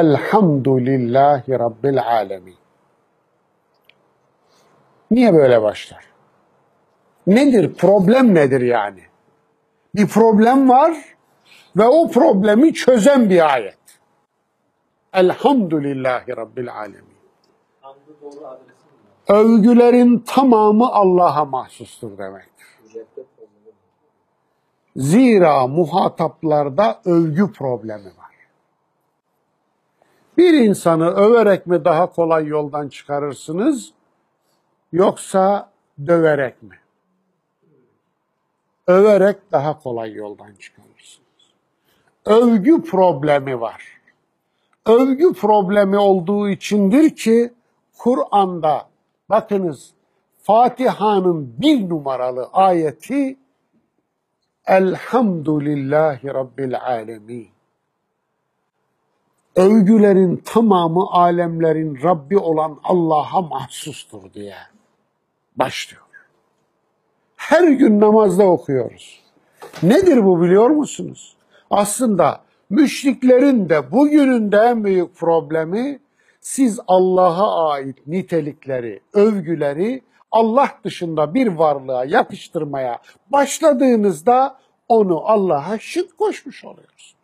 Elhamdülillahi Rabbil alemin. Niye böyle başlar? Nedir? Problem nedir yani? Bir problem var ve o problemi çözen bir ayet. Elhamdülillahi Rabbil alemin. Övgülerin tamamı Allah'a mahsustur demektir. Zira muhataplarda övgü problemi var. Bir insanı överek mi daha kolay yoldan çıkarırsınız yoksa döverek mi? Överek daha kolay yoldan çıkarırsınız. Övgü problemi var. Övgü problemi olduğu içindir ki Kur'an'da bakınız Fatiha'nın bir numaralı ayeti Elhamdülillahi Rabbil Alemin. Övgülerin tamamı alemlerin Rabbi olan Allah'a mahsustur diye başlıyor. Her gün namazda okuyoruz. Nedir bu biliyor musunuz? Aslında müşriklerin de bugünün de en büyük problemi siz Allah'a ait nitelikleri, övgüleri Allah dışında bir varlığa yapıştırmaya başladığınızda onu Allah'a şirk koşmuş oluyorsunuz.